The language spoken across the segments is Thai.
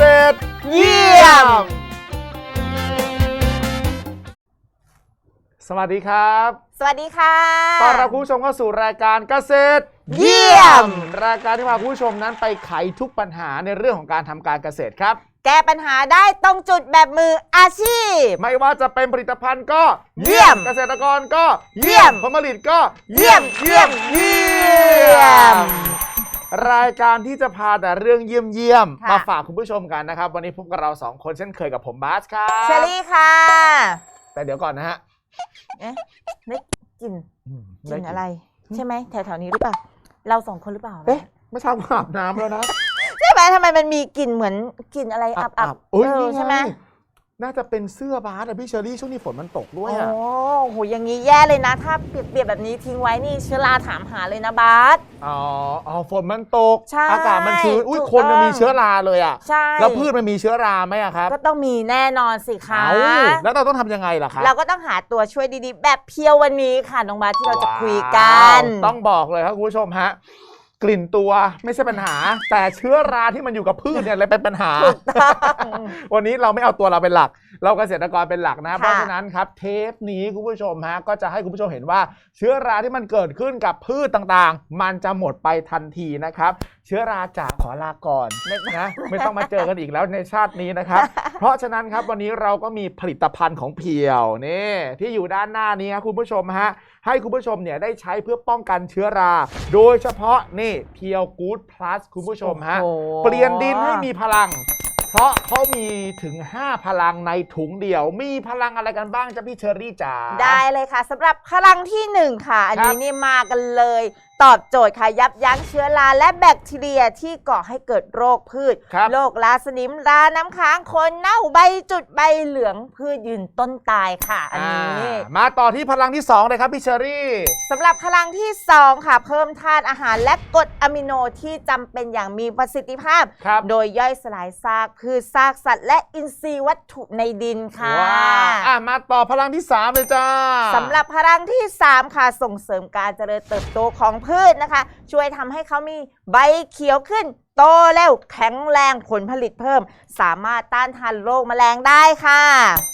ษตร เยี่ยม สวัสดีครับ สวัสดีค่ะต้อนรับคุณผู้ชมเข้าสู่รายการเกษตร เยี่ยม รายการที่พาคุณผู้ชมนั้นไปไขทุกปัญหาในเรื่องของการทำการเกษตรครับ แก้ปัญหาได้ตรงจุดแบบมืออาชีพ ไม่ว่าจะเป็นผลิตภัณฑ์ก็เยี่ยมเกษตรกรก็เยี่ยมผลผลิตก็เยี่ยมเยี่ยมเยี่เยี่ยยมม รายการที่จะพาแต่เรื่องเยี่ยมเยี่ยมๆค่ะ มาฝากคุณผู้ชมกันนะครับ วันนี้พบกับเราสองคนเช่นเคยกับผมบาสครับ เชอรี่ค่ะแต่เดี๋ยวก่อนนะฮะเอ๊ะได้กลิ่นอืมกลิ่นอะไร ใช่ไหมแถวๆนี้หรือเปล่า เราสองคนหรือเปล่าเอ๊ะไม่ทราบว่าอาบน้ำแล้วนะใช่ไหมทำไมมันมีกลิ่นเหมือนกลิ่นอะไรอับอับโอ้ยเออนี่งใช่ไหม น่าจะเป็นเสื้อบาสอะพี่เชอรี่ช่วงนี้ฝนมันตกด้วยโอ้อะโหอย่างนี้แย่เลยนะ ถ้าเปียกๆแบบนี้ทิ้งไว้นี่เชื้อราถามหาเลยนะบาส อ๋ออ๋อฝนมันตก ใช่อากาศมันชื้นอุ้ยถูกคนมันต้องมีเชื้อราเลยอะใช่แล้วพืชมันมีเชื้อราไหมอะครับก็ต้องมีแน่นอนสิคะ เอาแล้วเราต้องทำยังไงล่ะครับ เราก็ต้องหาตัวช่วยดีๆ แบบเพียววันนี้ค่ะน้องบาสที่เราจะคุยกัน ว้าวต้องบอกเลยครับคุณผู้ชมฮะ กลิ่นตัวไม่ใช่ปัญหา แต่เชื้อราที่มันอยู่กับพืชเนี่ยเลยเป็นปัญหาถูกต้องวันนี้เราไม่เอาตัวเราเป็นหลัก เราเกษตรกรเป็นหลักนะค่ะเพราะฉะนั้นครับเทปนี้คุณผู้ชมฮะก็จะให้คุณผู้ชมเห็นว่า เชื้อราที่มันเกิดขึ้นกับพืชต่างๆ มันจะหมดไปทันทีนะครับ เชื้อราจ๋าขอลาก่อนนะไม่ต้องมาเจอกันอีกแล้วในชาตินี้นะครับ เพราะฉะนั้นครับวันนี้เราก็มีผลิตภัณฑ์ของเพียวนี่ที่อยู่ด้านหน้านี้ครับคุณผู้ชมฮะให้คุณผู้ชมเนี่ยได้ใช้เพื่อป้องกันเชื้อรา โดยเฉพาะนี่เพียวกู๊ดพลัสคุณผู้ชมฮะโอ้โหเปลี่ยนดินให้มีพลังเพราะเขามีถึง 5 พลังในถุงเดียว มีพลังอะไรกันบ้างจ้ะพี่เชอรี่จ๋าได้เลยค่ะสำหรับพลังที่หนึ่งค่ะ อันครันี้บนี่มากันเลยตอบโจทย์ค่ะยับยั้งเชื้อราและแบคทีเรียที่ก่อให้เกิดโรคพืช ครับ โรคราสนิมราน้ำค้างคนเน่าใบจุดใบเหลืองพืชยืนต้นตายค่ะ อันนี้ อ่ามาต่อที่พลังที่2เลยครับพี่เชอรี่ สำหรับพลังที่ 2 ค่ะ เพิ่มธาตุอาหารและกรดอะมิโนที่จำเป็นอย่างมีประสิทธิภาพ ครับ โดยย่อยสลายซากพืชซากสัตว์และอินทรีย์วัตถุในดินค่ะ ว้าวอะมาต่อพลังที่ 3 เลยจ้า สำหรับพลังที่ 3 ค่ะส่งเสริมการเจริญเติบโตของพืชนะคะ ช่วยทำให้เขามีใบเขียวขึ้น โตเร็วแข็งแรงผลผลิตเพิ่ม สามารถต้านทานโรคแมลงได้ค่ะ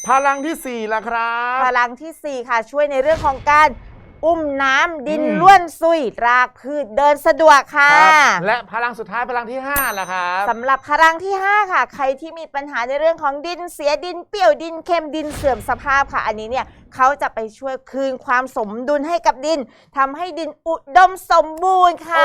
พลังทีสี่4ล่ะครับ พลังทีสี่ 4 ค่ะ ช่วยในเรื่องของการอุ้มน้ำดินอืม ล้วนซุย รากพืชเดินสะดวกค่ะ ครับและพลังสุดท้ายพลังที่5ล่ะครับ สำหรับพลังที่ 5 ค่ะ ใครที่มีปัญหาในเรื่องของดินเสียดินเปรี้ยวดินเค็มดินเสื่อมสภาพค่ะ อันนี้เนี่ย เขาจะไปช่วยคืนความสมดุลให้กับดินทำให้ดินอุดมสมบูรณ์ค่ะ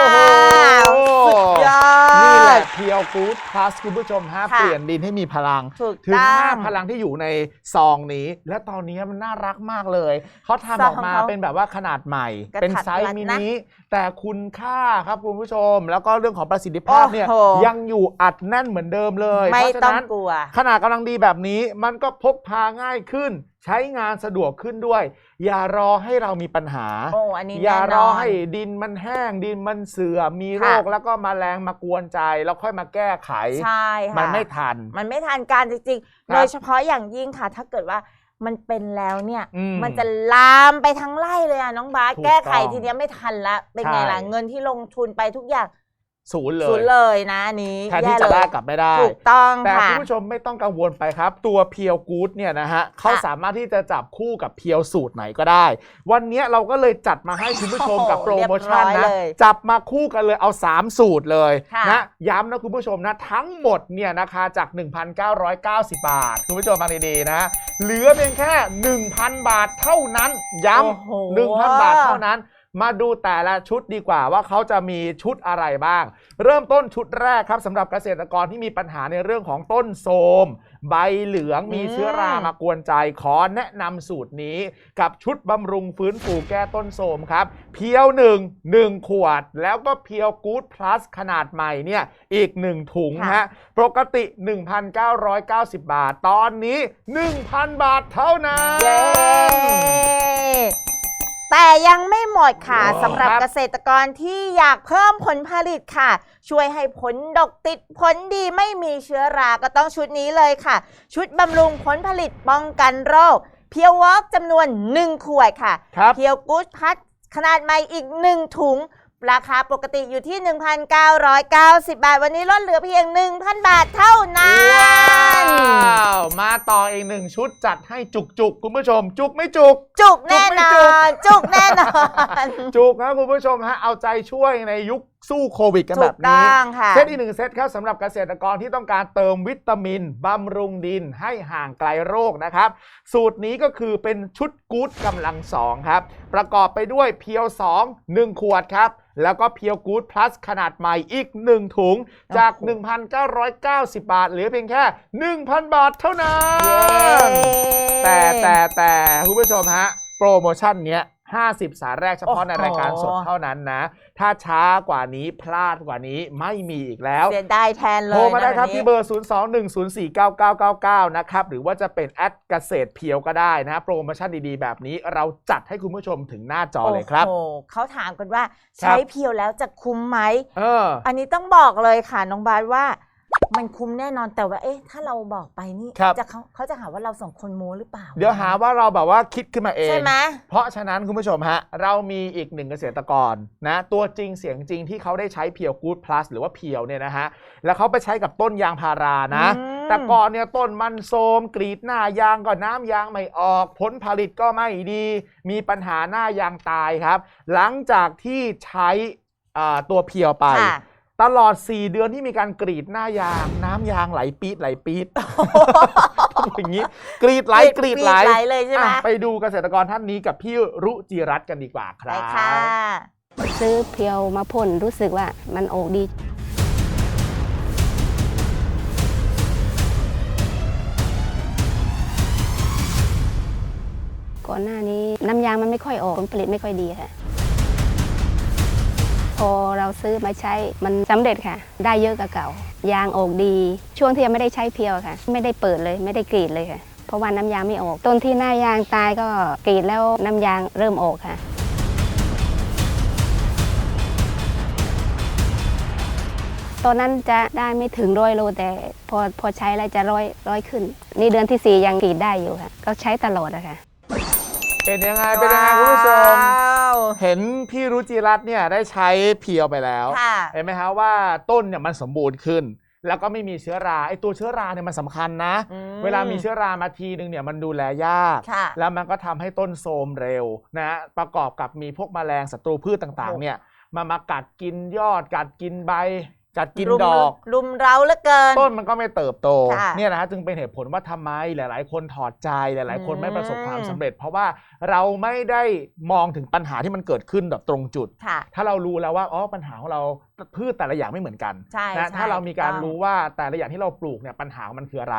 โอ้โห สุดยอนี่แหดละเพียวกู๊ดพลัสคุณผู้ชมฮะค่ะเปลี่ยนดินให้มีพลัง ถูกถึงต้องห้าพลังที่อยู่ในซองนี้ และตอนนี้มันน่ารักมากเลย เขาทำออกมาซองเขาเป็นแบบว่าขนาดใหม่ กระทัดเป็นไซส์รัดนะมินิแต่คุณค่าครับคุณผู้ชม แล้วก็เรื่องของประสิทธิภาพเนี่ยโอ้โห ยังอยู่อัดแน่นเหมือนเดิมเลย ไม่เพราะฉะต้องนั้น กลัว ขนาดกำลังดีแบบนี้มันก็พกพาง่ายขึ้น ใช้งานสะดวกขึ้นด้วย อย่ารอให้เรามีปัญหา โอ้อันนี้อย่าแน่รนออนให้ดินมันแห้งดินมันเสื่อมมีโรคค่ะ แล้วก็มแมลงมากวนใจ แล้วค่อยมาแก้ไข ใช่ค่ะ มันไม่ทัน มันไม่ทันการจริงครับๆโดยเฉพาะอย่างยิ่งค่ะ ถ้าเกิดว่ามันเป็นแล้วเนี่ย อืมมันจะลามไปทั้งไร่เลยอะน้องบาสถูกแก้ไขต้องทีเนี้ยไม่ทันละ เป็นใช่ไงล่ะเงินที่ลงทุนไปทุกอย่าง ศูนย์เลศูยนย์เลยนะอันนี้แทนที่แย่จะเลยได้กลับไม่ได้ ถูกต้องแต่ค่ะคุณผู้ชมไม่ต้องกังวลไปครับ ตัวเพียวกู๊ดเนี่ยนะฮะเขาสามารถที่จะจับคู่กับเพียวสูตรไหนก็ได้ วันนี้เราก็เลยจัดมาให้คุณผู้ชมโอ้โหกับโปรโมชั่นเรียบร้อยนะเลยจับมาคู่กันเลยเอา 3 สูตรเลยค่ะนะย้ำนะคุณผู้ชมนะ ทั้งหมดเนี่ยนะคะจาก 1,990 บาท คุณผู้ชมฟังดีๆนะเหลือเพียงแค่ 1,000 บาทเท่านั้นย้โอ้โหำ1,000 บาทเท่านั้น มาดูแต่ละชุดดีกว่าว่าเขาจะมีชุดอะไรบ้าง เริ่มต้นชุดแรกครับสำหรับเกษตรกรที่มีปัญหาในเรื่องของต้นโทรมใบเหลืองมีเชื้อรามากวนใจขอแนะนำสูตรนี้กับชุดบำรุงฟื้นฟูแก้ต้นโทรมครับ เพียว1 1ขวด แล้วก็เพียวกู๊ดพลัสขนาดใหม่เนี่ยอีก1ถุงค่ะฮะปกติ 1,990 บาท ตอนนี้ 1,000 บาทเท่านั้นเย้ แต่ยังไม่หมดค่ะว้าว สำหรับครับ เกษตรกรที่อยากเพิ่มผลผลิตค่ะ ช่วยให้ผลดกติดผลดีไม่มีเชื้อราก็ต้องชุดนี้เลยค่ะ ชุดบำรุงผลผลิตป้องกันโรค เพียววอกจำนวน 1 ขวดค่ะ ครับ เพียวกู๊ดพัดขนาดใหม่อีก 1 ถุงป ราคาปกติอยู่ที่ 1,990 บาท วันนี้ลดเหลือเพียง 1,000 บาทเท่านั้น ว้าว มาต่ออีกหนึ่งชุดจัดให้จุกๆคุณผู้ชม จุกไม่จุก จุกแน่นอน จุกแน่นอน จุกนะคุณผู้ชมฮะเอาใจช่วยในยุค สู้โควิดกันถูแบกบต้นี้องค่ะเซตอีกหนึ่งเซตครับสำหรับเกษตรกรที่ต้องการเติมวิตามินบำรุงดินให้ห่างไกลโรคนะครับ สูตรนี้ก็คือเป็นชุดกู๊ดกำลังสองครับ ประกอบไปด้วยเพียว 2 1 ขวดครับ แล้วก็เพียวกู๊ดพลัสขนาดใหม่อีก 1 ถุง จากโอ้โห1,990 บาท เหลือเพียงแค่ 1,000 บาทเท่านั้นเย้แต่แต่แต่คุณผู้ชมฮะ โปรโมชั่นเนี้ย 50 สายแรกเฉพาะในรายการสดเท่านั้นนะ ถ้าช้ากว่านี้พลาดกว่านี้ไม่มีอีกแล้วเสียดายแทนเลยโทรมาได้นะครับวันนี้ที่เบอร์ 021049999 นะครับ หรือว่าจะเป็นแอดเกษตรเพียวก็ได้นะโปรโมชั่นดีๆ แบบนี้เราจัดให้คุณผู้ชมถึงหน้าจอเลยครับโอ้โหเขาถามกันว่าครัใช้บเพียวแล้วจะคุ้มไหมเอออันนี้ต้องบอกเลยค่ะน้องบาสว่า มันคุ้มแน่นอนแต่ว่าเอ๊ะถ้าเราบอกไปนี่ครับ จะเขาเขาจะหาว่าเราสองคนโม้หรือเปล่าเดี๋ยวหาว่าเราแบบว่าคิดขึ้นมาเอง ใช่ไหม เพราะฉะนั้นคุณผู้ชมฮะ เรามีอีกหนึ่งเกษตรกรนะ ตัวจริงเสียงจริงที่เขาได้ใช้เพียวกู๊ดพลัสหรือว่าเพียวเนี่ยนะฮะ แล้วเขาไปใช้กับต้นยางพารานะ อืม แต่ก่อนเนี่ยต้นมันโทรมกรีดหน้ายางก็น้ำยางไม่ออก ผลผลิตก็ไม่ดี มีปัญหาหน้ายางตายครับ หลังจากที่ใช้อ่าตัวเพียวไป ค่ะ ตลอด 4 เดือนที่มีการกรีดหน้ายาง น้ำยางไหลปี๊ดไหลปี๊ดอย่างนี้กรีดไหลกรีดไหลเลยใช่ไหม อะไปดูเกษตรกรท่านนี้กับพี่รุจิรัตน์กันดีกว่าคไปรับ ค่ะ ซื้อเพียวมาพ่นรู้สึกว่ามันออกดี ก่อนหน้านี้น้ำยางมันไม่ค่อยออกผลผลิตไม่ค่อยดีค่ะ พอเราซื้อมาใช้มันสำเร็จค่ะ ได้เยอะกว่าเก่า ยางออกดี ช่วงที่ยังไม่ได้ใช้เพียวค่ะ ไม่ได้เปิดเลยไม่ได้กรีดเลยค่ะ เพราะว่าน้ำยางไม่ออก ต้นที่หน้ายางตายก็กรีดแล้วน้ำยางเริ่มออกค่ะตอนนั้นจะได้ไม่ถึงร้อยโลแต่พอพอใช้แล้วจะร้อยร้อยขึ้น นี่เดือนที่สี่ยังกรีดได้อยู่ค่ะ ก็ใช้ตลอดอะค่ะ เป็นยังไง เป็นยังไงคุณผู้ชมว้าวเห็นพี่รุจิรัตน์เนี่ยได้ใช้เพียวไปแล้วค่ะเห็นไหมฮะว่าต้นเนี่ยมันสมบูรณ์ขึ้น แล้วก็ไม่มีเชื้อราไอตัวเชื้อราเนี่ยมันสำคัญนะอืมเวลามีเชื้อรามาทีนึงเนี่ยมันดูแลยากค่ะแล้วมันก็ทำให้ต้นโทรมเร็วนะประกอบกับมีพวกแมลงศัตรูพืชต่างๆเนี่ยมามากัดกินยอดกัดกินใบ กัดกินรุมดอก รุมเร้าเหลือเกิน ต้นมันก็ไม่เติบโตค่ะเนี่ยนะฮะจึงเป็นเหตุผลว่าทำไมหลาย ๆ คนถอดใจหลาย ๆ คนอืมไม่ประสบความสำเร็จ เพราะว่าเราไม่ได้มองถึงปัญหาที่มันเกิดขึ้นแบบตรงจุด ค่ะ ถ้าเรารู้แล้วว่าอ๋อปัญหาของเราพืชแต่ละอย่างไม่เหมือนกันใช่นะใช่ถ้าเรามีการถูกต้องรู้ว่าแต่ละอย่างที่เราปลูกเนี่ยปัญหามันคืออะไร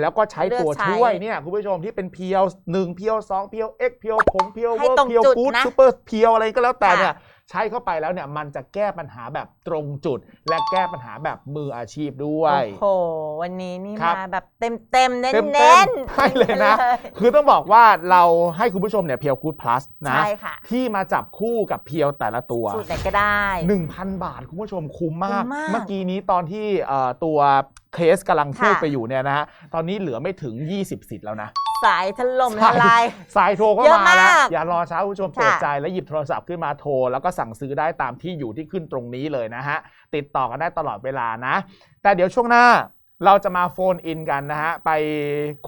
แล้วก็ใช้เลือกตัวใช้ช่วยเนี่ยคุณผู้ชมที่เป็นเพียวหนึ่งเพียวสองเพียวเอ็กเพียวผงเพียวให้เวิร์ตรงเพียวจุดกู๊ดนะซูเปอร์เพียวอะไรก็แล้วแต่ค่ะเนี่ย ใช้เข้าไปแล้วเนี่ยมันจะแก้ปัญหาแบบตรงจุด และแก้ปัญหาแบบมืออาชีพด้วย โอ้โห วันนี้นี่ครับ มาแบบเต็มเต็มๆเน้นเต็มๆเน้นให้เลยนะ คือต้องบอกว่าเราให้คุณผู้ชมเนี่ยเพียวกู๊ดพลัสนะ ใช่ค่ะที่มาจับคู่กับเพียวแต่ละตัว สูตรไหนก็ได้ 1,000 บาท คุณผู้ชมคุ้มมาก คุ้มมาก เมื่อกี้นี้ตอนที่เอ่อตัว เคสกำลังพูดค่ะ ไปอยู่เนี่ยนะฮะตอนนี้เหลือไม่ถึง 20 สิทธิ์แล้วนะ สายถล่มสาทยลาย สายโทรก็เยอะมาแล้วมากอย่ารอช้าคุณผู้ชมค่ะ เปิดใจแล้วหยิบโทรศัพท์ขึ้นมาโทร แล้วก็สั่งซื้อได้ตามที่อยู่ที่ขึ้นตรงนี้เลยนะฮะ ติดต่อกันได้ตลอดเวลานะ แต่เดี๋ยวช่วงหน้าเราจะมาโฟนอินกันนะฮะ ไป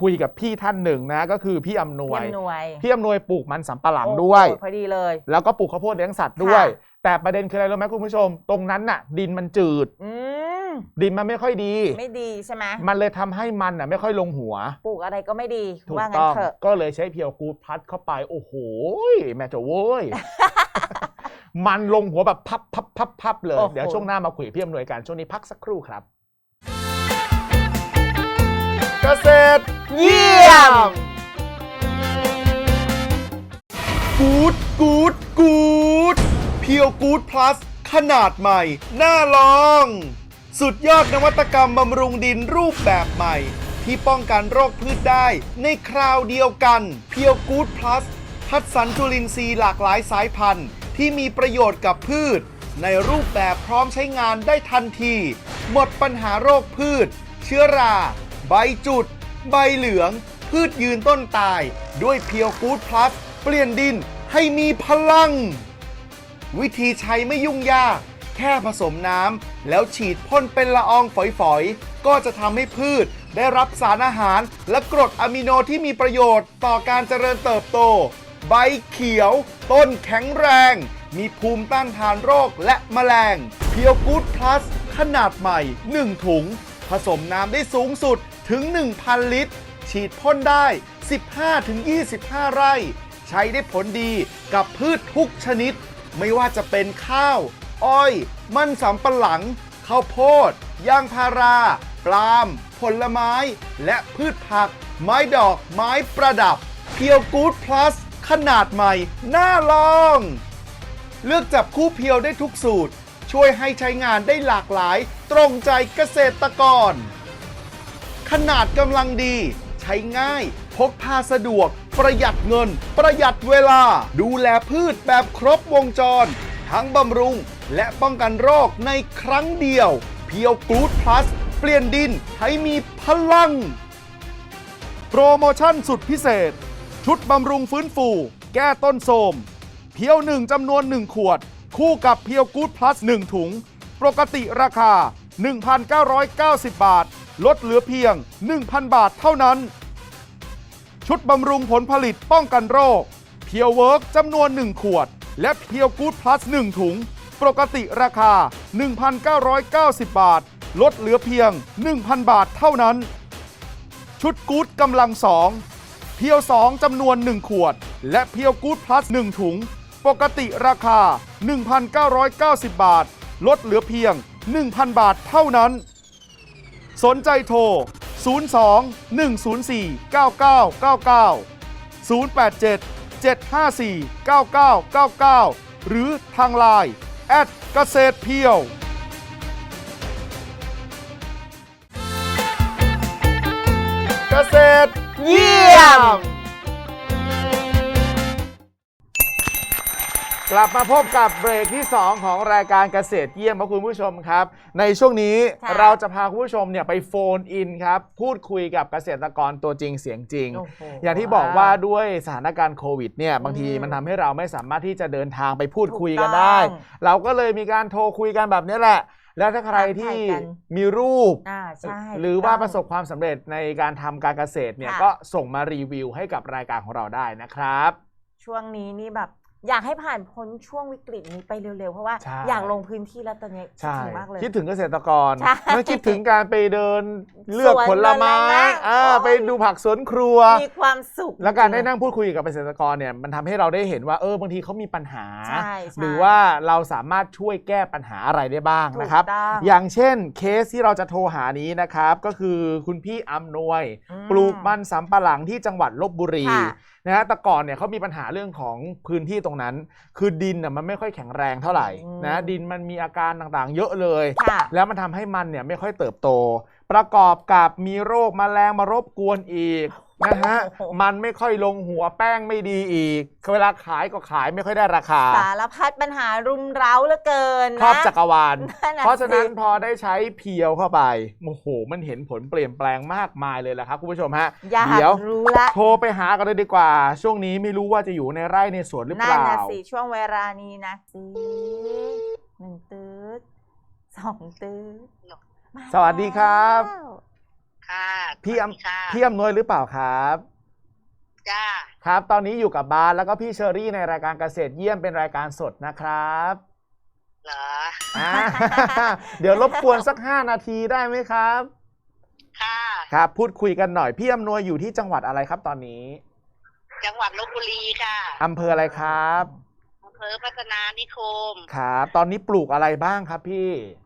คุยกับพี่ท่านหนึ่งนะก็คือพี่อำนวย เยี่ยมหน่วยพี่อำนวยปลูกมันสำปะหลังโอ้โหด้วยพอดีเลย แล้วก็ปลูกข้าวโพดเลี้ยงสัตว์ด้วย ค่ะ แต่ประเด็นคืออะไรรู้ไหมคุณผู้ชม ตรงนั้นน่ะ ดินมันจืด อืม ดินมันไม่ค่อยดี ไม่ดีใช่ไหมมันเลยทำให้มันน่ะไม่ค่อยลงหัว ปลูกอะไรก็ไม่ดีถูกว่างั้ต้นอง เถอะ ก็เลยใช้เพียวกูดพัดเข้าไป โอ้โหแม่เจ้าโว้ย มันลงหัวแบบพับพับพับพับเลย โอ้โห เดี๋ยวช่วงหน้ามาคุยกับพี่อำนวยการช่วงนี้พักสักครู่ครับ เกษตร เยี่ยม กูดกูดกูดเพียวกูดพลัสขนาดใหม่ น่าลอง สุดยอดนวัตกรรมบำรุงดินรูปแบบใหม่ ที่ป้องกันโรคพืชได้ในคราวเดียวกันเพียวกูดพลัสคัดสรรจุลินทรีย์หลากหลายสายพันธุ์ ที่มีประโยชน์กับพืช ในรูปแบบพร้อมใช้งานได้ทันที หมดปัญหาโรคพืช เชื้อรา ใบจุด ใบเหลือง พืชยืนต้นตาย ด้วยเพียวกูดพลัสเปลี่ยนดินให้มีพลัง วิธีใช้ไม่ยุ่งยาก แค่ผสมน้ำแล้วฉีดพ่นเป็นละอองฝอยๆ ก็จะทำให้พืชได้รับสารอาหาร และกรดอะมิโนที่มีประโยชน์ต่อการเจริญเติบโต ใบเขียว ต้นแข็งแรง มีภูมิต้านทานโรคและแมลง เพียวกูดพลัส ขนาดใหม่ 1 ถุง ผสมน้ำได้สูงสุดถึง 1,000 ลิตร ฉีดพ่นได้ 15-25 ไร่ ใช้ได้ผลดีกับพืชทุกชนิด ไม่ว่าจะเป็นข้าว อ้อย มันสำปะหลัง ข้าวโพด ยางพารา ปลาม ผลไม้ และพืชผัก ไม้ดอกไม้ประดับ เพียวกูดพลัส ขนาดใหม่ น่าลอง เลือกจับคู่เพียวได้ทุกสูตร ช่วยให้ใช้งานได้หลากหลาย ตรงใจเกษตรกร ขนาดกำลังดี ใช้ง่าย พกพาสะดวก ประหยัดเงิน ประหยัดเวลา ดูแลพืชแบบครบวงจร ทั้งบำรุง และป้องกันโรคในครั้งเดียว เพียวกรูดพลัสเปลี่ยนดินให้มีพลัง โปรโมชั่นสุดพิเศษ ชุดบำรุงฟื้นฟู แก้ต้นโทมเพียวหนึ่งจำนวน1ขวด คู่กับเพียวกูดพลัส1ถุง ปกติราคา 1,990 บาท ลดเหลือเพียง 1,000 บาทเท่านั้น ชุดบำรุงผลผลิตป้องกันโรคเพียวเวิร์กจำนวน 1 ขวด และเพียวกูดพลัส1ถุง ปกติราคา 1,990 บาท ลดเหลือเพียง 1,000 บาทเท่านั้น ชุดกู๊ดกำลังสองเพียว 2จำนวน 1 ขวด และเพียวกู๊ดพลัส 1 ถุง ปกติราคา 1,990 บาท ลดเหลือเพียง 1,000 บาทเท่านั้น สนใจโทร 02 104 9999 087 754 9999 หรือทางไลน์ แอดเกษตรเพียวเกษตรเยี่ยม กลับมาพบกับเบรกที่ 2 ของรายการเกษตรเยี่ยมครับคุณผู้ชมครับ ในช่วงนี้ค่ะเราจะพาคุณผู้ชมเนี่ยไปโฟนอินครับ พูดคุยกับเกษตรกรตัวจริงเสียงจริง โอ้โหอย่างที่บอกว่าด้วยสถานการณ์โควิดเนี่ยบางทีอืมมันทำให้เราไม่สามารถที่จะเดินทางไปพูดถูกคุยกันต้องได้เราก็เลยมีการโทรคุยกันแบบนี้แหละ แล้วถ้าใครที่ถามถ่ายกัน มีรูป อ่าใช่หรือว่าถูกปต้งระสบความสำเร็จในการทำการเกษตรเนี่ยค่ะ ก็ส่งมารีวิวให้กับรายการของเราได้นะครับ ช่วงนี้นี่แบบ อยากให้ผ่านพ้นช่วงวิกฤตนี้ไปเร็วๆ เพราะว่าใช่ อยากลงพื้นที่แล้วตอนนี้คิดใช่ ถึงมากเลย คิดถึงเกษตรกรใช่แล้วคิดถึงการไปเดินเลือกสวนผลไม้เดินอะไรนะอ่าโอ้ย ไปดูผักสวนครัว มีความสุข แล้วการได้จงๆนั่งพูดคุยกับเกษตรกรเนี่ยมันทำให้เราได้เห็นว่าเออบางทีเขามีปัญหา ใช่ใช่หรือว่าเราสามารถช่วยแก้ปัญหาอะไรได้บ้างนะครับ ถูกต้องอย่างเช่นเคสที่เราจะโทรหานี้นะครับ ก็คือคุณพี่อำนวย อืมปลูกมันสำปะหลังที่จังหวัดลบบุรี ค่ะ นะฮะแต่ก่อนเนี่ยเขามีปัญหาเรื่องของพื้นที่ตรงนั้น คือดินน่ะมันไม่ค่อยแข็งแรงเท่าไหร่อืมนะดินมันมีอาการต่างๆ เยอะเลย ค่ะ แล้วมันทำให้มันเนี่ยไม่ค่อยเติบโต ประกอบกับมีโรคแมลงมารบกวนอีก นะฮะโอ้โหมันไม่ค่อยลงหัวแป้งไม่ดีอีก เวลาขายก็ขายไม่ค่อยได้ราคา สารพัดปัญหารุมเร้าเหลือเกินนะครอบจักรวาลนั่นน่ะเพราะฉะนั้นสิพอได้ใช้เพียวเข้าไป โอ้โห มันเห็นผลเปลี่ยนแปลงมากมายเลยแหละครับคุณผู้ชมฮะอยากเดี๋ยวรู้ละโทรไปหากันเลยดีกว่า ช่วงนี้ไม่รู้ว่าจะอยู่ในไร่ในสวนหรือเปนั่นล่านะสิช่วงเวลานี้นะสิหนึ่งตืดสองตืดมาสวัสดีครับ แล้วค่ะพี่สอวัสดีค่ะำพี่อำนวยหรือเปล่าครับ จ้า ครับ ตอนนี้อยู่กับบาสแล้วก็พี่เชอรี่ในรายการเกษตรเยี่ยมเป็นรายการสดนะครับเหรอ อ่า เดี๋ยวรบกวนสัก 5 นาทีได้ไหมครับ ค่ะ ครับ พูดคุยกันหน่อย พี่อำนวยอยู่ที่จังหวัดอะไรครับตอนนี้จังหวัดลบบุรีค่ะอำเภออะไรครับ อำเภอพัฒนานิคม ครับ ตอนนี้ปลูกอะไรบ้างครับพี่ป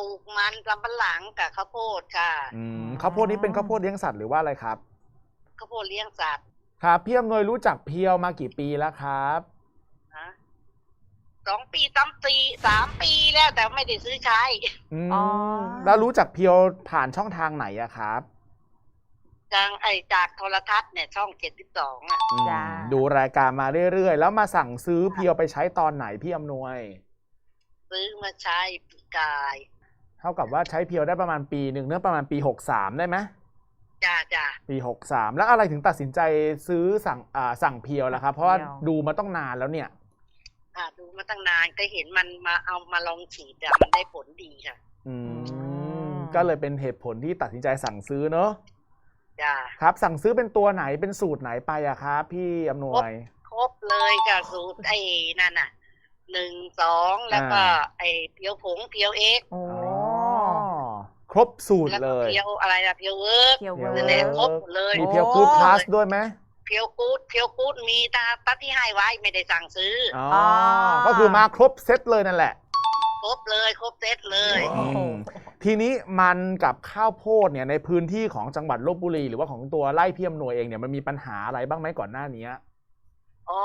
ลูกมันสำปะหลังกับข้าวโพดค่ะอืมข้าวโพดนี้เป็นข้าวโพดเลี้ยงสัตว์หรือว่าอะไรครับ ข้าวโพดเลี้ยงสัตว์ครับพี่อำนวยรู้จักเพียวมากี่ปีแล้วครับนะสองปีสามปีสามปีแล้วแต่ไม่ได้ซื้อใช้อืมอ๋อ แล้วรู้จักเพียวผ่านช่องทางไหนอะครับจังไอจากโทรทัศน์เนี่ยช่องเจ็ดสิบสองอะอืมจ้า ดูรายการมาเรื่อยๆ แล้วมาสั่งซื้อเพียวไปใช้ตอนไหนพี่อำนวย ซื้อมาใช้ปีกาย เท่ากับว่าใช้เพียวได้ประมาณปีหนึ่งเนื่อประมาณปี63ได้ไหมจ้าจ้าปี63แล้วอะไรถึงตัดสินใจซื้อสั่งอ่าสั่งเพียวล่ะครับ เพราะว่าเพียวดูมาต้องนานแล้วเนี่ย อ่าดูมาตั้งนานก็เห็นมันมาเอามาลองฉีดอะมันได้ผลดีค่ะ อืมมก็เลยเป็นเหตุผลที่ตัดสินใจสั่งซื้อเนอะจ้าครับ สั่งซื้อเป็นตัวไหนเป็นสูตรไหนไปอะครับพี่อำนวย ครบเลยจ้ะสูตรไอ้นั่นน่ะหนึ่งสองแล้วก็อ่าไอ้เพียวผงเพียวเอ็กซ์โอ้อ๋อ ครบสูตรแล้วเลก็ย เพียวอะไรล่ะเพียวเวิร์กเกี่ยวเดี๋เวยวอนั่นแหละร์ครบหมดเลยมีเพียวกูดพลัสด้วยไหมเพียวกูดเพียวกูดมีตาตัดที่ให้ไว้ไม่ได้สั่งซื้อออ๋ออ่าก็คือมาครบเซตเลยนั่นแหละ ครบเลยครบเซตเลยอืมทีนี้มันกับข้าวโพดเนี่ยในพื้นที่ของจังหวัดลบบุรีหรือว่าของตัวไร่พี่อำนวยเองเนี่ยมันมีปัญหาอะไรบ้างไหมก่อนหน้านี้ อ๋อ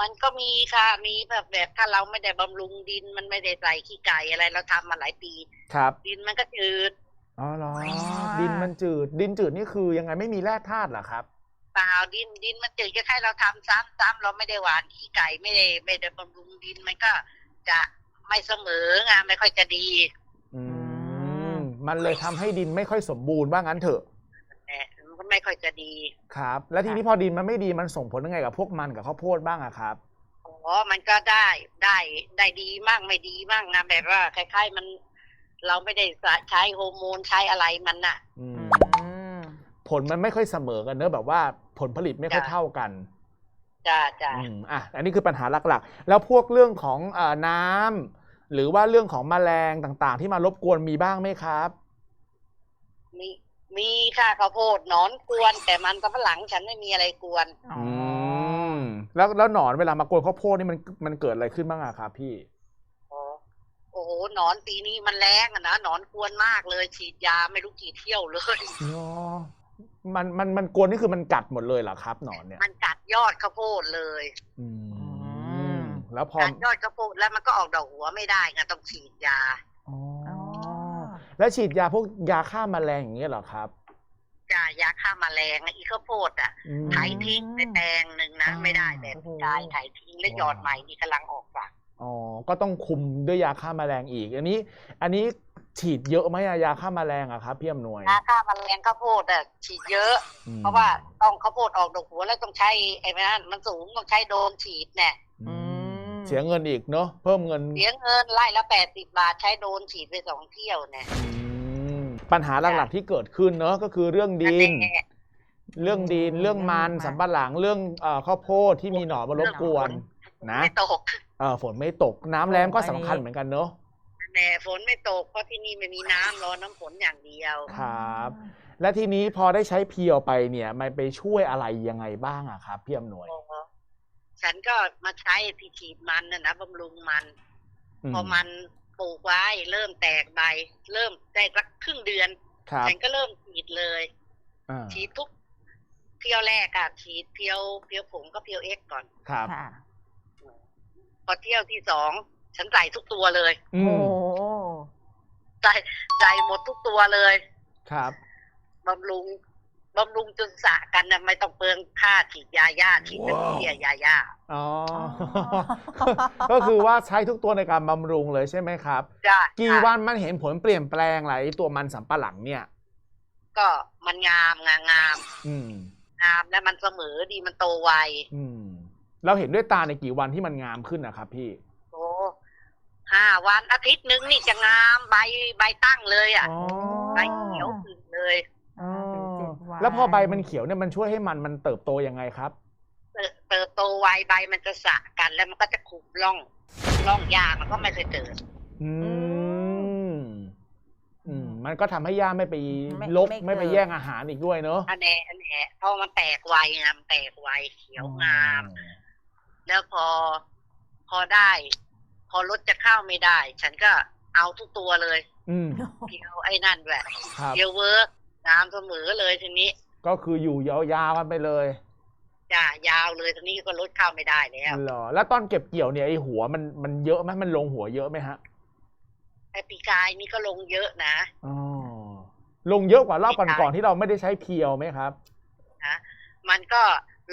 มันก็มีค่ะ มีแบบแบบถ้าเราไม่ได้บำรุงดินมันไม่ได้ใส่ขี้ไก่อะไรเราทำมาหลายปี ครับดินมันก็จืดอ๋อเหรออ่าดินมันจืด ดินจืดนี่คือยังไงไม่มีแร่ธาตุเหรอครับ เปล่าดินดินมันจืดแค่เราทำซ้ำซ้ำเราไม่ได้หวานขี้ไก่ไม่ได้ไม่ได้บำรุงดินมันก็จะไม่เสมอไงไม่ค่อยจะดี อืมมมันเลยทำให้ดินไม่ค่อยสมบูรณ์ว่างั้นเถอะแหม มันก็ไม่ค่อยจะดี ครับ แล้วทีนี้พอดินมันไม่ดีมันส่งผลยังไงกับพวกมันกับข้าวโพดบ้างอะครับอ๋อมันก็ได้ได้ได้ดีมั่งไม่ดีมั่งนะแบบว่าคล้ายๆมัน เราไม่ได้ใช้โฮอร์โมนใช้อะไรมันน่ะอืมอืมผลมันไม่ค่อยเสมอกันเนอะแบบว่าผลผลิตไม่ค่อยจ้ะเท่ากันจ้าจ้าอืมอะอันนี้คือปัญหาหลักๆ แล้วพวกเรื่องของเอ่อน้ำหรือว่าเรื่องของแมลงต่างๆ ที่มารบกวนมีบ้างไหมครับ มี มีค่ะข้าวโพดหนอนกวน แต่มันสำปะหลังฉันไม่มีอะไรกวน อ๋ออืมแล้วแล้วหนอนเวลามากวนข้าวโพดนี่มันมันเกิดอะไรขึ้นบ้างอะครับพี่อ๋อโอ้โหหนอนปีนี้มันแรงอะนะหนอนกวนมากเลยฉีดยาไม่รู้กี่เที่ยวเลยอ๋อมันมันมันกวนนี่คือมันกัดหมดเลยเหรอครับหนอนเนี่ยมันกัดยอดข้าวโพดเลยอืมมแล้วพอกัดยอดข้าวโพดแล้วมันก็ออกดอกหัวไม่ได้ไงต้องฉีดยาอ๋ออ๋อ แล้วฉีดยาพวกยาฆ่าแมลงอย่างเงี้ยเหรอครับจ้ายาฆ่าแมลงอะอีข้าวโพดอะอืม ไถทิ้งไปแปลงหนึ่งนะอ่าไม่ได้แบบโอ้โหได้ไถทิ้งแล้วหยอดใหม่นี่กำลังออกฝักอ๋อ ก็ต้องคุมด้วยยาฆ่าแมลงอีก อันนี้ อันนี้ฉีดเยอะไหมอะยาฆ่าแมลงอะครับพี่อำนวยยาฆ่าแมลงข้าวโพดอะฉีดเยอะ อืมเพราะว่าต้องข้าวโพดออกดอกหัวแล้วต้องใช้ไอ้นั่นมันสูงต้องใช้โดรนฉีดเนี่ยอืมม เสียเงินอีกเนาะเพิ่มเงิน เสียเงินไล่ละแปดสิบบาทใช้โดรนฉีดไปสองเที่ยวเนี่ยอืมปัญหาหลักๆที่เกิดขึ้นเนาะก็คือเรื่องดินนั่นแหละเรื่องดินอืมเรื่องมันเรื่องมันสำปะหลังเรื่องเอ่อข้าวโพดที่มีหนอนมารบกวน นะไม่ตกเออฝนไม่ตกน้ำแรงก็อันนี้สำคัญเหมือนกันเนาะแหน่ฝนไม่ตกเพราะที่นี่ไม่มีน้ำรอน้ำฝนอย่างเดียวครับ และทีนี้พอได้ใช้เพียวไปเนี่ย มันไปช่วยอะไรยังไงบ้างอะครับพี่อำนวย ฉันก็มาใช้ที่ฉีดมันนะนะบำรุงมันอืมพอมันปลูกไว้ เริ่มแตกใบ เริ่มได้สักครึ่งเดือนครับฉันก็เริ่มฉีดเลยอ่าฉีดทุกเที่ยวแรกอะฉีดเพียวเพียวผงก็เพียวเอ็กซ์ก่อนครับค่ะพอเที่ยวที่สองฉันใส่ทุกตัวเลยอืโอ้มใส่ใส่หมดทุกตัวเลย ครับบำรุง บำรุงจนสระกันนะไม่ต้องเปลืองค่าฉีดยาย่าฉีดเป็นเบี้ยยาย่าอ๋ออ๋อ ก็คือว่าใช้ทุกตัวในการบำรุงเลยใช่ไหมครับ จ้ากี่จ้ะวันมันเห็นผลเปลี่ยนแปลงอะไรตัวมันสำปะหลังเนี่ย ก็มันงามงามงามอืม งามและมันเสมอดีมันโตไวอืม เราเห็นด้วยตาในกี่วันที่มันงามขึ้นนะครับพี่ โอ้ห้าวันอาทิตย์หนึงนี่จะงามใบใบตั้งเลยอะ อ๋อ ใบเขียวขึ้นเลยอ่าถึงเจ็ดน แล้วพอใบมันเขียวเนี่ยมันช่วยให้มันมันเติบโตยังไงครับ เติบเติบโตไวใบมันจะสระกันแล้วมันก็จะขุบร่องร่องยามันก็ไม่เคยเกิดอืมอืมมันก็ทำให้ย่าไม่ไปไม่ลกไม่ไม่ไปเกิดแย่งอาหารอีกด้วยเนอะอันแน่อันแน่เพราะมันแตกไวงามนแตกไวเขียวงาม แล้วพอพอได้ พอรถจะเข้าไม่ได้ ฉันก็เอาทุกตัวเลย อืมเพียวไอ้นั่นแหละครับเพียวเวิร์ก งามเสมอเลยทีนี้ ก็คืออยู่ยาวๆกันไปเลยจ้ายาวเลยทีนี้ก็รถเข้าไม่ได้แล้วเหรอแล้วตอนเก็บเกี่ยวเนี่ยไอหัวมันมันเยอะไหมมันลงหัวเยอะไหมฮะไอ้ปีกายนี่ก็ลงเยอะนะอ๋อลงเยอะกว่ารอบก่อนๆที่เราไม่ได้ใช้เพียวไหมครับนะมันก็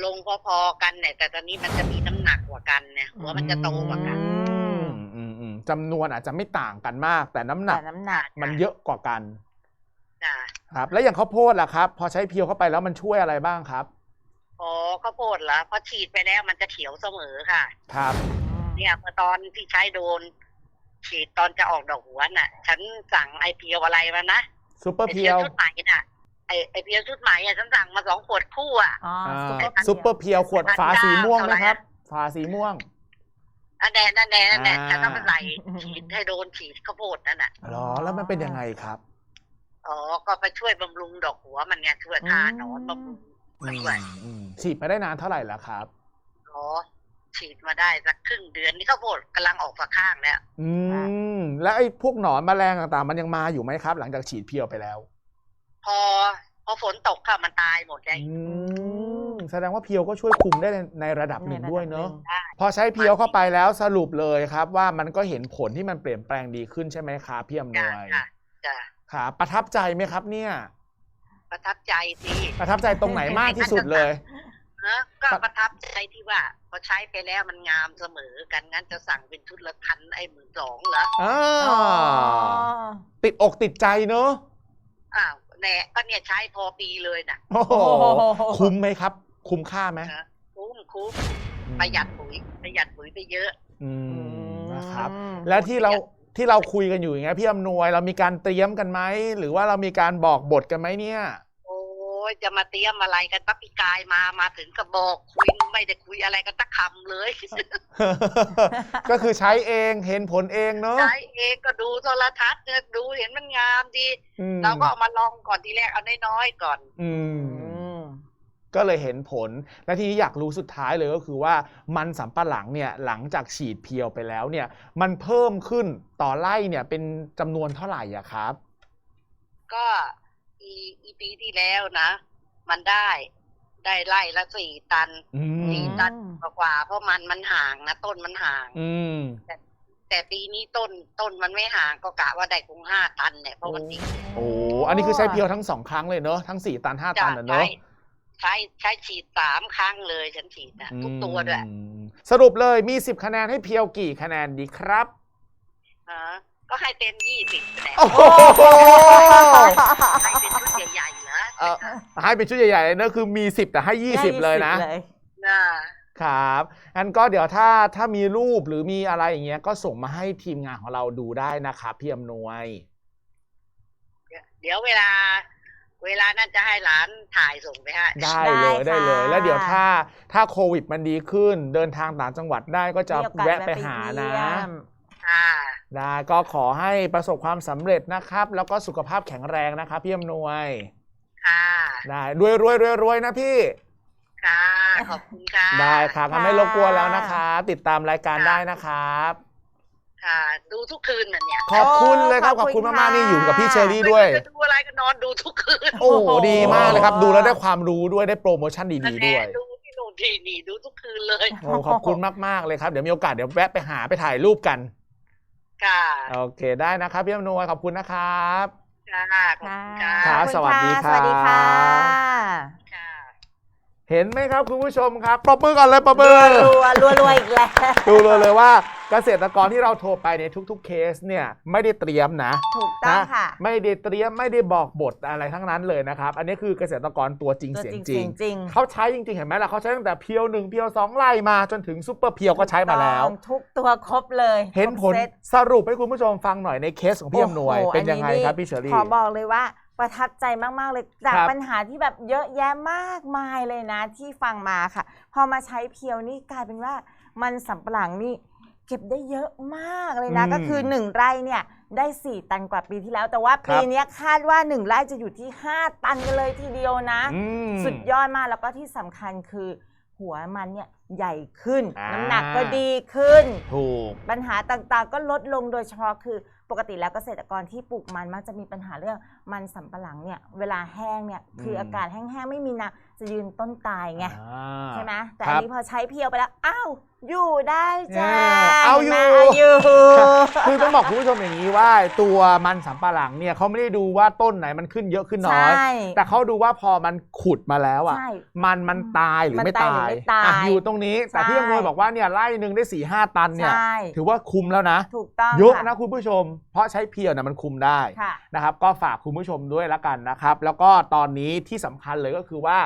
ลงพอๆกันเนี่ยแต่ตอนนี้มันจะมีน้ำหนักกว่ากันเนี่ยหัวมันจะโตกว่ากันอืมอืมอืมจำนวนอาจจะไม่ต่างกันมาก แต่น้ำหนัแต่กน้ำหนักมันเยอะกว่ากัน จ้าครับ แล้วอย่างข้าวโพดล่ะครับ พอใช้เพียวเข้าไปแล้วมันช่วยอะไรบ้างครับอ๋อข้าวโพดเหรอพอฉีดไปแล้วมันจะเขียวเสมอค่ะ ครับสีเนี่ยเมื่อตอนที่ใช้โดน ฉีดตอนจะออกดอกหัวน่ะ ฉันสั่งไอเพียวอะไรมานะซูเปอร์ไอเพีเพียยววชุดใหม่น่ะไอไอเพียวชุดใหม่อะฉันสั่งมาสองขวดคู่อะ อ๋ออ่าซุปเปอร์ซูเปอร์เพียวขวดฝาสีม่วงนะครับ ฝาสีม่วง อันแน่นั่นแน่นั่นแน่อ่า ฉันต้องไปใส่ฉีดให้โดนฉีดข้าวโพดนั่นน่ะ หรอแล้วมันเป็นยังไงครับ อ๋อ ก็ไปช่วยบำรุงดอกหัวมันไงช่วยทาหนอนบำรุงอืมันมด้วยอืมฉีดมาได้นานเท่าไหร่แล้วครับอ๋อฉีดมาได้สักครึ่งเดือนนี่ข้าวโพดกำลังออกฝักข้างแล้วอืม แล้วไอ้พวกหนอนแมลงต่างๆ มันยังมาอยู่ไหมครับ หลังจากฉีดเพียวไปแล้ว พอ พอฝนตกค่ะมันตายหมดเลยอืมแสดงว่าเพียวก็ช่วยคุมได้ในในระดับหนึ่งด้วยเนาะใได้พอใช้เพียวเข้าไปแล้วสรุปเลยครับ ว่ามันก็เห็นผลที่มันเปลี่ยนแปลงดีขึ้นใช่ไหมครับพี่อำนจ้ะวยจ้ะจ้ะ ครับประทับใจไหมครับ เนี่ย ประทับใจสิประทับใจตรงไหนมากที่สุดเลยนะก็ประทับใจที่ว่าพอใช้ไปแล้วมันงามเสมอกันงั้นจะสั่งเป็นชุดละพันไอ้หมื่นสองเหรออ่าอ๋อติดอกติดใจเนอะอ้าวแน่ก็เนี่ยใช้พอปีเลยน่ะโอ้โหโอ้โหคุ้มไหมครับ คุ้มค่าไหมนะคุ้มคุ้มประหยัดปุ๋ยประหยัดปุ๋ยไปเยอะ อืมนะครับอืมและที่เรา ที่เราคุยกันอยู่อย่างเงี้ยพี่อำนวยเรามีการเตรียมกันไหมหรือว่าเรามีการบอกบทกันไหมเนี่ย โอ้ยจะมาเตรียมอะไรกันปั๊บปีกายมามาถึงก็บอกคุยไม่ได้คุยอะไรกันสักคำเลยก็คือใช้เองเห็นผลเองเนอะ ใช้เองก็ดูโทรทัศน์เนี่ยดูเห็นมันงามดี อืม เราก็เอามาลองก่อนทีแรกเอาน้อยๆก่อน อืมอืม ก็เลยเห็นผล และทีนี้อยากรู้สุดท้ายเลยก็คือว่ามันสำปะหลังเนี่ยหลังจากฉีดเพียวไปแล้วเนี่ยมันเพิ่มขึ้นต่อไร่เนี่ยเป็นจำนวนเท่าไหร่อะครับ ก็อีอีปีที่แล้วนะ มันได้ได้ไร่ละสี่ตันอืม สี่ตันกว่าๆเพราะมันมันห่างนะต้นมันห่าง อืม แต่ปีนี้ต้นต้นมันไม่ห่างก็กะว่าได้คงห้าตันเนี่ยเพราะมันติดโอ้อันนี้คือใช้เพียวทั้งสองครั้งเลยเนอะทั้งสี่ตันห้าตันอะเนใช้อะใช้ ใช้ฉีดสามครั้งเลยฉันฉีดนะทุกตัวด้วย อืมสรุปเลยมี 10 คะแนนให้เพียวกี่คะแนนดีครับ ฮะก็ให้เต็มยี่สิบแหละโอ้โหให้เป็นชุดใหญ่ๆเหรอเออให้เป็นชุดใหญ่ๆเลยเนอะคือมี 10 แต่ให้ 20 เลยนะ น่าครับงั้นก็เดี๋ยวถ้าถ้ามีรูปหรือมีอะไรอย่างเงี้ยก็ส่งมาให้ทีมงานของเราดูได้นะครับพี่อำนวย เดี๋ยวเวลา เวลานั่นจะให้หลานถ่ายส่งไปให้ได้เลยได้ได้เลย ค่ะแล้วเดี๋ยวถ้าถ้าโควิดมันดีขึ้น เดินทางต่างจังหวัดได้ก็จะมีโอกาสแวะไปหานะเยี่ยมอ่าได้ก็ขอให้ประสบความสำเร็จนะครับ แล้วก็สุขภาพแข็งแรงนะครับพี่อำนวยค่ะได้รวยรวยรวยรวยนะพี่ ค่ะขอบคุณค่ะ ได้ครับค่ะไม่รบกวนแล้วนะครับ ติดตามรายการได้นะครับ ค่ะ ดูทุกคืนน่ะเนี่ยขอบคุณเลยครับ ขขออบบคุคุณณมากๆค่ะ นี่อยู่กับพี่เชอรี่ด้วยไม่รู้จะดูอะไรก็นอนดูทุกคืนโอ้โหโอ้โหดีมากเลยครับ ดูแล้วได้ความรู้ด้วยได้โปรโมชั่นดีๆด้วยดูที่นู่นที่นี่ดูทุกคืนเลยโอ้ขอบคุณมากๆเลยครับ เดี๋ยวมีโอกาสเดี๋ยวแวะไปหาไปถ่ายรูปกัน ค่ะ โอเคได้นะครับพี่อำนวยขอบคุณนะครับ ค่ะขอบคุณค่ะครั บขอณสวัสดีครับ สวัสดีค่ะ ค่ะ เห็นไหมครับคุณผู้ชมครับปรบมือก่อนเลยปรบมือรัวรัวรัวอีกแล้ว ดูเลยเลยว่า เกษตรกรที่เราโทรไปในทุก ๆ เคสเนี่ยไม่ได้เตรียมนะถูกต้องนะค่ะไม่ได้เตรียมไม่ได้บอกบทอะไรทั้งนั้นเลยนะครับ อันนี้คือเกษตรกรตัวจริงตัวเสียงจริงจริงจริงเขาใช้จริงๆเห็นไหมล่ะเขาใช้ตั้งแต่เพียวหนึ่งเพียวสองไล่มาจนถึงซุปเปอร์เพียวก็ใช้มาแล้ว ถูกต้องทุกตัวครบเลยเห็นผลครบซตสรุปให้คุณผู้ชมฟังหน่อยในเคสของพี่อำนวยโอ้โหเป็นยังไงอัครับพี่เชอรี่ ขอบอกเลยว่าประทับใจมาก ๆ เลย จากครับปัญหาที่แบบเยอะแยะมากมายเลยนะที่ฟังมาค่ะ พอมาใช้เพียวนี่กลายเป็นว่ามันสำปะหลังนี่ เก็บได้เยอะมากเลยนะ อืม ก็คือ 1 ไร่เนี่ยได้ 4 ตันกว่าปีที่แล้ว แต่ว่าครัปีบเนี้ยคาดว่า 1 ไร่จะอยู่ที่ 5 ตันกันเลยทีเดียวนะ อืม สุดยอดมากแล้วก็ที่สำคัญคือ หัวมันเนี่ยใหญ่ขึ้น อ่า น้ำหนักก็ดีขึ้น ถูก ปัญหาต่างๆ ก็ลดลงโดยเฉพาะคือปกติแล้วเกษตรกรที่ปลูกมันมักจะมีปัญหาเรื่องมันสำปะหลังเนี่ยเวลาแห้งเนี่ยคือมอากาศแห้งๆไม่มีน้ำ จะยืนต้นตายไงอ่าใช่ไหมแต่คอัรันบนี้พอใช้เพียวไปแล้วอ้าวอยู่ได้จ้าเออเอาอยู่ ห็นไหมเอาอยู่ คือต้องบอกคุณผู้ชมอย่างนี้ว่าตัวมันสำปะหลังเนี่ยเขาไม่ได้ดูว่าต้นไหนมันขึ้นเยอะขึ้นน้อย ใช่ แต่เขาดูว่าพอมันขุดมาแล้วอะ ใช่มันมันตายหรือมันไม่ตายตาหรืยอไม่ตายอะอยู่ตรงนี้ แต่ใช่พี่อำนวยบอกว่าเนี่ยไร่หนึ่งได้สี่ห้าตันเนี่ย ใช่ถือว่าคุ้มแล้วนะ ถูกต้องเยอะค่นะคุณผู้ชม เพราะใช้เพียวนะมันคุมได้ ค่ะ นะครับก็ฝากคุณผู้ชมด้วยละกันนะครับ แล้วก็ตอนนี้ที่สำคัญเลยก็คือว่า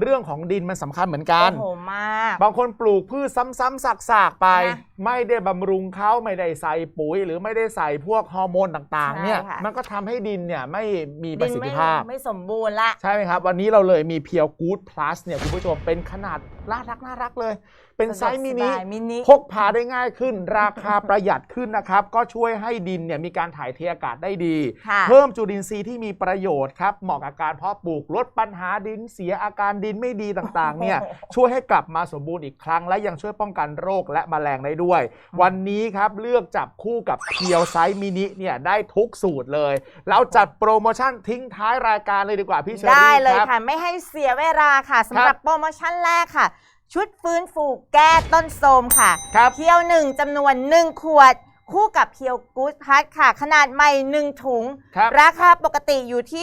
เรื่องของดินมันสำคัญเหมือนกัน โอ้โหมาก บางคนปลูกพืชซ้ำๆซากๆไป นะไม่ได้บำรุงเขาไม่ได้ใส่ปุ๋ย หรือไม่ได้ใส่พวกฮอร์โมนต่างๆเนี่ยใช่ค่ะ มันก็ทำให้ดินเนี่ยไม่มีประดินสิทไม่ธิภาพไม่สมบูรณ์ละ ใช่ไหมครับ วันนี้เราเลยมีเพียวกู๊ดพลัสเนี่ยคุณผู้ชมเป็นขนาดน่ารักน่ารักเลย เป็นไซส์มินิสะดวกสบายมินิ พกพาได้ง่ายขึ้น ราคาประหยัดขึ้นนะครับ ก็ช่วยให้ดินเนี่ยมีการถ่ายเทอากาศได้ดี ค่ะ เพิ่มจุลินทรีย์ที่มีประโยชน์ครับ เหมาะกับการเพาะปลูกลดปัญหาดินเสียอาการดินไม่ดีต่างๆเนี่ย ช่วยให้กลับมาสมบูรณ์อีกครั้ง และยังช่วยป้องกันโรคและแมลงได้ด้วย วันนี้ครับเลือกจับคู่กับเพียวไซส์มินิเนี่ยได้ทุกสูตรเลยเราจัดโปรโมชั่นทิ้งท้ายรายการเลยดีกว่าพี่เชอรี่ได้เลยครับ ค่ะ ไม่ให้เสียเวลาค่ะสำหรับโปรโมชั่นแรกค่ะ ชุดฟื้นฟูแก้ต้นโทรมค่ะครับ เพียวหนึ่งจำนวน 1 ขวด คู่กับเพียวกู๊ดพัทค่ะ ขนาดใหม่ 1 ถุง ครับ ราคาปกติอยู่ที่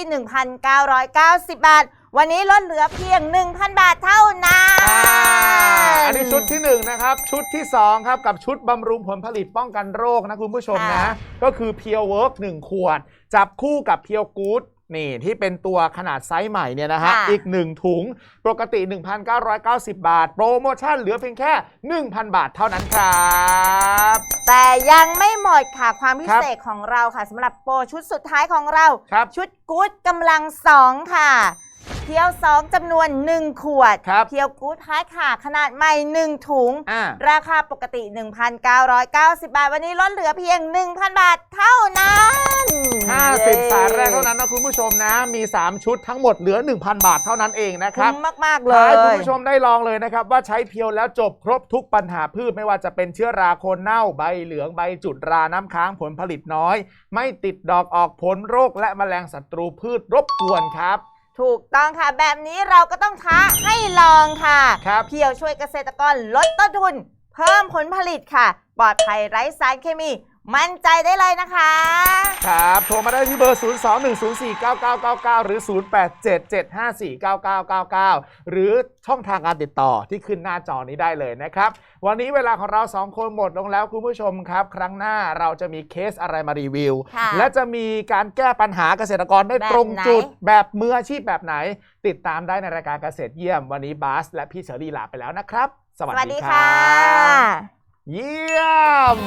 1,990 บาท วันนี้ลดเหลือเพียง 1,000 บาทเท่านั้น อ่าอันนี้ชุดที่หนึ่งนะครับ ชุดที่สองครับกับชุดบำรุงผลผลิตป้องกันโรคนะคุณผู้ชมนะ ค่ะก็คือเพียวเวิร์กหนึ่งขวด จับคู่กับเพียวกู๊ด นี่ ที่เป็นตัวขนาดไซส์ใหม่เนี่ยนะฮะ ค่ะอีก 1 ถุงปกติ 1,990 บาท โปรโมชั่นเหลือเพียงแค่ 1,000 บาทเท่านั้นครับ แต่ยังไม่หมดค่ะความพิครับเศษของเราค่ะสำหรับโปรชุดสุดท้ายของเรา ครับ ชุดกู๊ดกำลังสองค่ะ เพียว2จำนวน 1 ขวด ครับเพียวกู๊ดพาร์ทค่ะ ขนาดใหม่ 1 ถุง อ่า ราคาปกติ 1,990 บาท วันนี้ลดเหลือเพียง 1,000 บาทเท่านั้น50 สายแรกเท่านั้นนะคุณผู้ชมนะ มี 3 ชุดทั้งหมดเหลือ 1,000 บาทเท่านั้นเองนะคคุ้รับมมาก ๆ เลท้ายย คุณผู้ชมได้ลองเลยนะครับ ว่าใช้เพียวแล้วจบครบทุกปัญหาพืชไม่ว่าจะเป็นเชื้อราโคนเน่าใบเหลืองใบจุดราน้ำค้างผลผลิตน้อย ไม่ติดดอกออกผลโรคและแมลงศัตรูพืชรบกวนครับ ถูกต้องค่ะ แบบนี้เราก็ต้องท้าให้ลองค่ะครับเพียวช่วยเกษตรกรลดต้นทุน เพิ่มผลผลิตค่ะปลอดภัยไร้สารเคมี มั่นใจได้เลยนะคะ ครับ โทรมาได้ที่เบอร์ 021049999 หรือ 0877549999 หรือช่องทางการติดต่อที่ขึ้นหน้าจอนี้ได้เลยนะครับ วันนี้เวลาของเราสองคนหมดลงแล้วคุณผู้ชมครับ ครั้งหน้าเราจะมีเคสอะไรมารีวิว ค่ะและจะมีการแก้ปัญหาเกษตรกรได้แบบตรงจุดไหน แบบมืออาชีพแบบไหน ติดตามได้ในรายการเกษตรเยี่ยมวันนี้บาสและพี่เชอรี่ลาไปแล้วนะครับสสวัสวัสดีดีครัค่ะบเยี่ยม